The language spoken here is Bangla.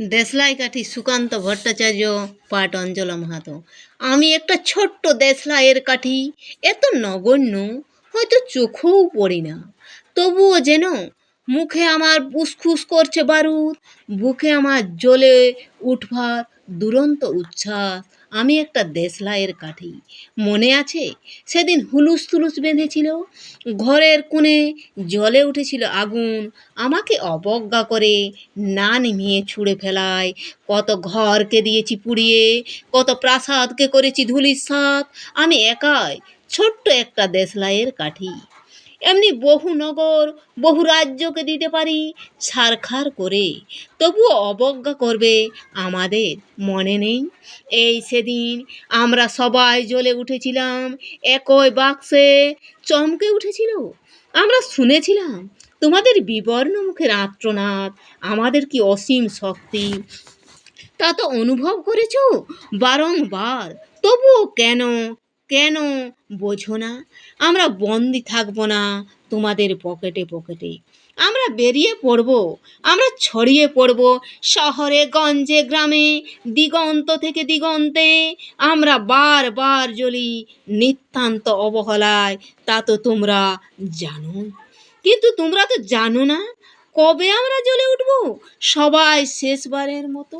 দেশলাই কাঠি সুকান্ত ভট্টাচার্য, পাট অঞ্জলা মাহাতো। আমি একটা ছোট্ট দেশলাইয়ের কাঠি, এত নগণ্য, হয়তো চোখেও পড়ি না। তবুও যেন মুখে আমার উসখুস করছে বারুদ, বুকে আমার জ্বলে উঠবার দুরন্ত উচ্ছ্বাস। আমি একটা দেশলাইয়ের কাঠি। মনে আছে? সেদিন হুলুস তুলুস বেঁধেছিল। ঘরের কোণে জলে উঠেছিল আগুন। আমাকে অবজ্ঞা করে না নিমিয়ে ছুঁড়ে ফেলায়। কত ঘরকে দিয়েছি পুড়িয়ে, কত প্রাসাদকে করেছি ধুলির সাত আমি একাই ছোট্ট একটা দেশলাইয়ের কাঠি। এমনি বহু নগর, বহু রাজ্যকে দিতে পারি, ছারখার করে। তবুও অবজ্ঞা করবে আমাদের মনে নেই। এই সেদিন আমরা সবাই জ্বলে উঠেছিলাম, একই বাক্সে চমকে উঠেছিল। আমরা শুনেছিলাম, তোমাদের বিবর্ণ মুখের আত্মনাদ আমাদের কি অসীম শক্তি? তা তো অনুভব করেছ বারংবার। তবুও কেন কেন? বোঝো না। আমরা বন্দি থাকব না তোমাদের পকেটে পকেটে। আমরা বেরিয়ে পড়ব, আমরা ছড়িয়ে পড়ব শহরে, গঞ্জে, গ্রামে, দিগন্ত থেকে দিগন্তে। আমরা বারবার জ্বলি নিতান্ত অবহেলায়, তা তো তোমরা জানো। কিন্তু তোমরা তো জানো না, কবে আমরা জ্বলে উঠব? সবাই শেষবারের মতো।